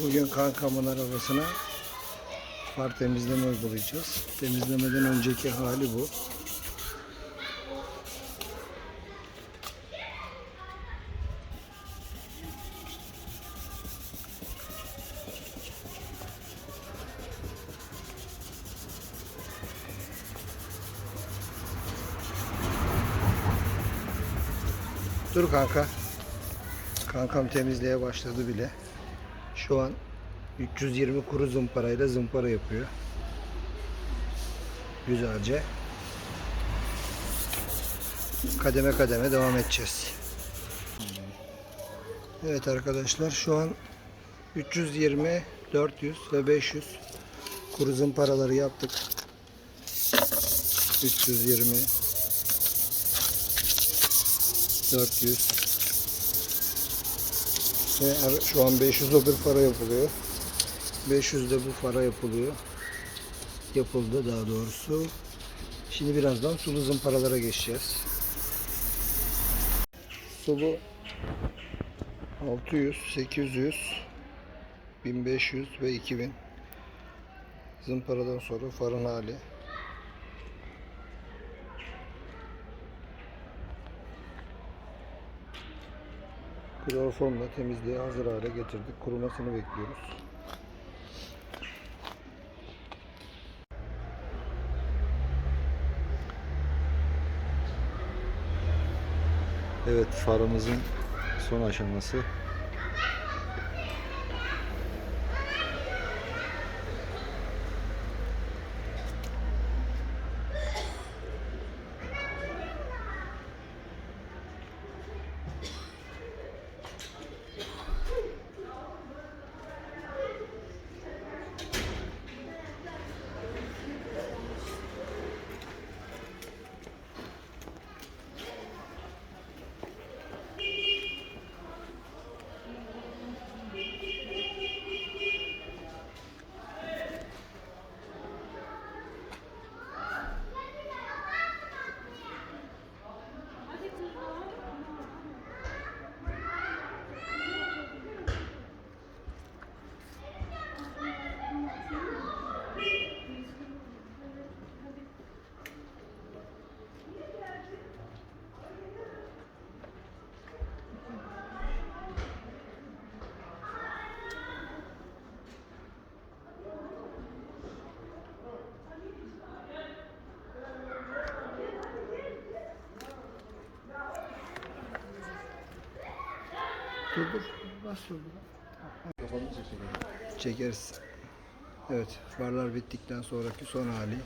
Bugün kankamın arabasına far temizleme uygulayacağız. Temizlemeden önceki hali bu. Dur kanka. Kankam temizliğe başladı bile. Şu an 320 kuru zımparayla zımpara yapıyor. Güzelce. Kademe kademe devam edeceğiz. Evet arkadaşlar şu an 320, 400 ve 500 kuru zımparaları yaptık. 320 400 ve ar- şu an 500 öbür para yapılıyor. 500 de bu para yapılıyor. Yapıldı daha doğrusu. Şimdi birazdan sulu zımparalara geçeceğiz. Sulu 600, 800, 1500 ve 2000 zımparadan sonra farın hali. Kloroformla temizliğe hazır hale getirdik. Kurumasını bekliyoruz. Evet farımızın son aşaması. Dur dur. Nasıl oldu? Çekeriz. Evet, farlar bittikten sonraki son hali.